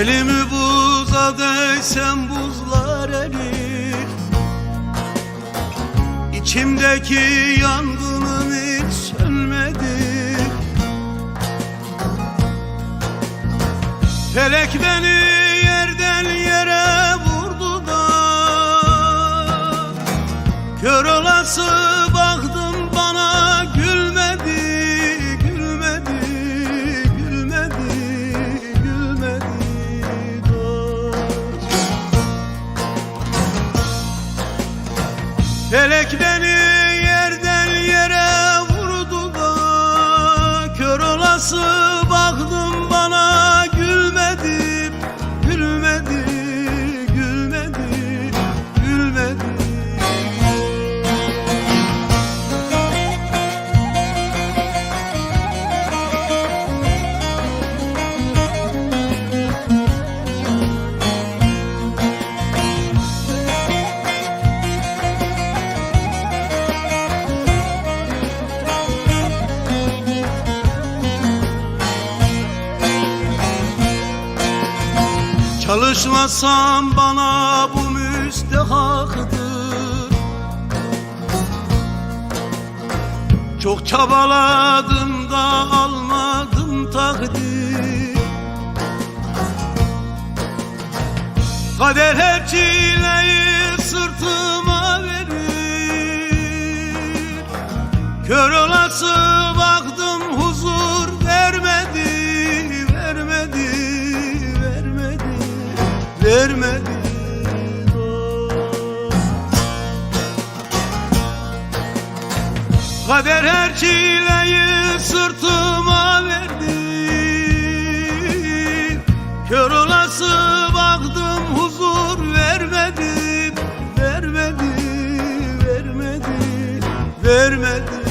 Elimi buza değsem buzlar erir. İçimdeki yangının hiç sönmedi. Felek beni Felek beni yerden yere vurdu da Kör olası Çalışmasam bana bu müstehaktır Çok çabaladım da almadım takdir. Kader her çileyi sırtıma verir. Kör olası vermedi. Kader her çileyi sırtıma verdi Kör olası baktım huzur vermedi Vermedi, vermedi, vermedi